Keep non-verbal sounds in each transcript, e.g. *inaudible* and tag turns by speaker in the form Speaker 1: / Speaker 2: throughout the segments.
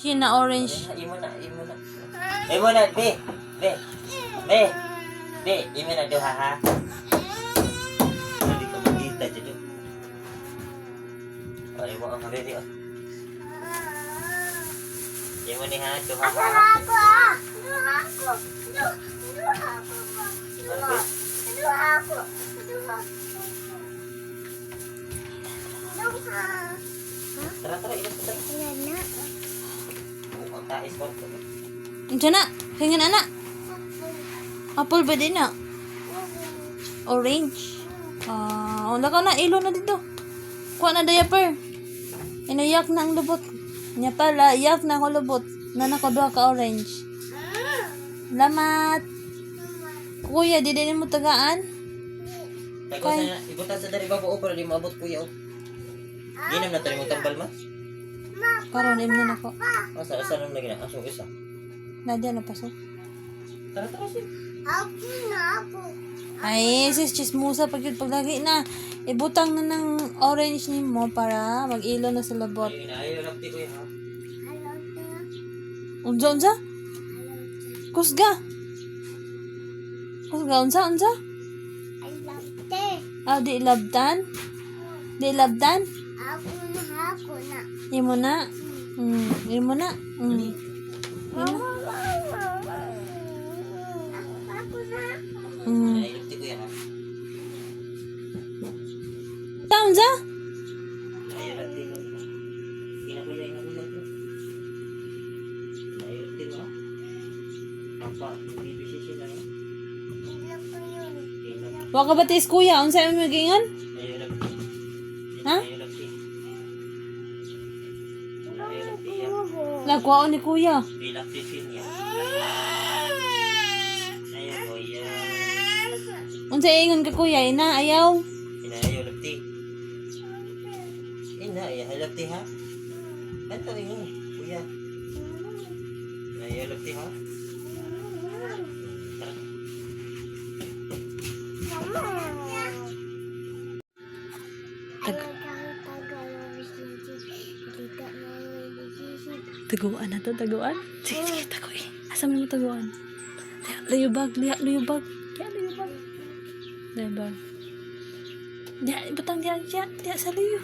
Speaker 1: Siya na orange.
Speaker 2: Imo na, imo na. Imo na, be. Be. Be. Be, imo na duha ha. Hindi ka magkita dito. Ay mo ang ready ah. Imo ni ha, duha ha.
Speaker 3: Duha ako! Du- Duha ako pa! Duha! Duha ako! Duha! Duha!
Speaker 2: Tara, tara.
Speaker 3: Ayan na.
Speaker 2: Oh, Ang tais ko.
Speaker 1: Diyan na. Tingnan na. Apple ba din na? Orange. Ah, wala ka na. Ilo na dito. Kuha na diaper. Inayak na ang lubot. Nya pala, iyak na ako lubot. Na nakaduha ka orange. Lamat. Kuya, di din mo tagaan?
Speaker 2: Na, ibutan sa dari babo pero di maabot kuya oh. Ginam na tayo mo tambal ma.
Speaker 1: Karon imo na nako.
Speaker 2: Asa asa nang lagi na aso isa.
Speaker 1: Nadia na pasok.
Speaker 2: Tara tara si.
Speaker 3: Ako na ako.
Speaker 1: Ay, sis, chismusa pag yun paglagi na. Ibutang na ng orange ni mo para mag-ilo na sa labot.
Speaker 2: Ay, lang di kuya ha.
Speaker 3: Hello, Tia.
Speaker 1: Unsa, unsa? Kusga. Kusga, unsa, unsa?
Speaker 3: I love Tia.
Speaker 1: Ah, di labdan? Di labdan?
Speaker 3: Ako na ako na.
Speaker 1: Imo na. Mm, imo na. Mm.
Speaker 3: Mama, Ako na.
Speaker 1: Mm.
Speaker 2: Inayo lang di kuya ha.
Speaker 1: Ta, unsa?
Speaker 2: Inayo lang
Speaker 1: Lagwaon ni kuya.
Speaker 2: Bilak di siya. Inayo kuya.
Speaker 1: Unsa ingon ka kuya, ina ayaw.
Speaker 2: Inayo lang di. Ina, ya halap di ha. Ano ini, kuya? Lang di ha.
Speaker 1: Taguan na to, taguan. Sige, sige, tago eh. Asa mo taguan? Luyubag, liya, luyubag. Diya, luyubag. Luyubag. Diya, butang diya, diya, diya sa luyo.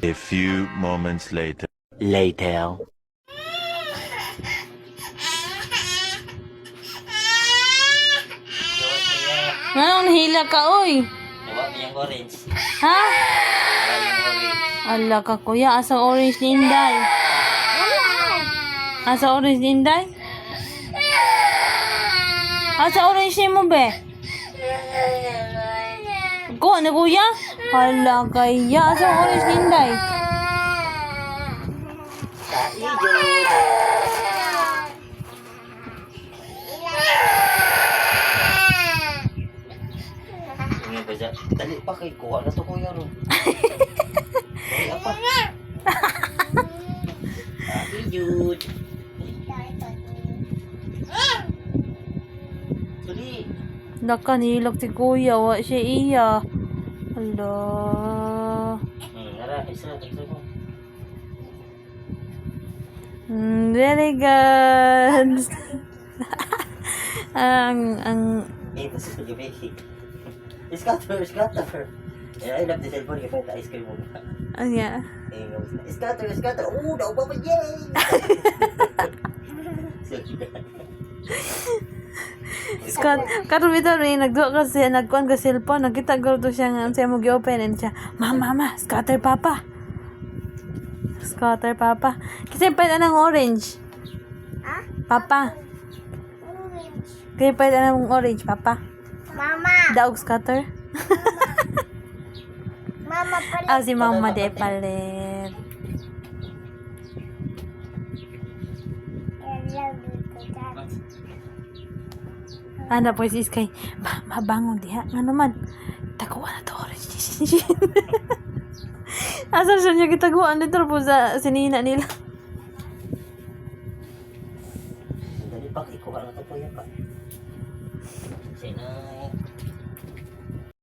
Speaker 4: A few moments later.
Speaker 2: Later.
Speaker 1: Anong nahila ka, oy?
Speaker 2: Yung orange.
Speaker 1: Ha?
Speaker 2: Diba, yung orange.
Speaker 1: Ala ka, kuya. Asa orange ni Inday? Asa orange ni Inday? Asa orange ni mo, be? Ko, ano, kuya? Hala kaya. Asa orange ni Inday?
Speaker 2: Yung ba dyan? Dali pa kay kuha na to kuya ro. Dali *laughs* pa. Happy Jude. Dali.
Speaker 1: Naka, nilog si kuya. Wa siya iya. Hala.
Speaker 2: Hmm, ara, isa, isa mo.
Speaker 1: Mm, very good. *laughs* ang, ang,
Speaker 2: Eh, basta sa gabi. Scatter, scatter. Eh, I love the cellphone. Yung pa ice cream mo.
Speaker 1: ang ya.
Speaker 2: Eh, nga sila, scatter, scatter. Oo, naupa pa yay!
Speaker 1: Scott, karon bitaw rin nagduwa kasi nagkuan ka cellphone, nakita ko to siya nga sa mo gi-open and siya, "Mama, mama, scatter papa." Scatter papa. Kasi pa ng orange.
Speaker 3: Ah?
Speaker 1: Papa.
Speaker 3: Orange.
Speaker 1: Kaya pa ng orange, papa.
Speaker 3: Mama.
Speaker 1: Dog scatter.
Speaker 3: Mama palit.
Speaker 1: Ah, si Mama de palit. Ana po si Sky. Ba, mabangon diha. Nga naman. Taguan na to orange decision. *laughs* Asal siya niya kitaguan dito po sa sinina nila. Dali pa, ikuha na to po yan pa. Say Sinay.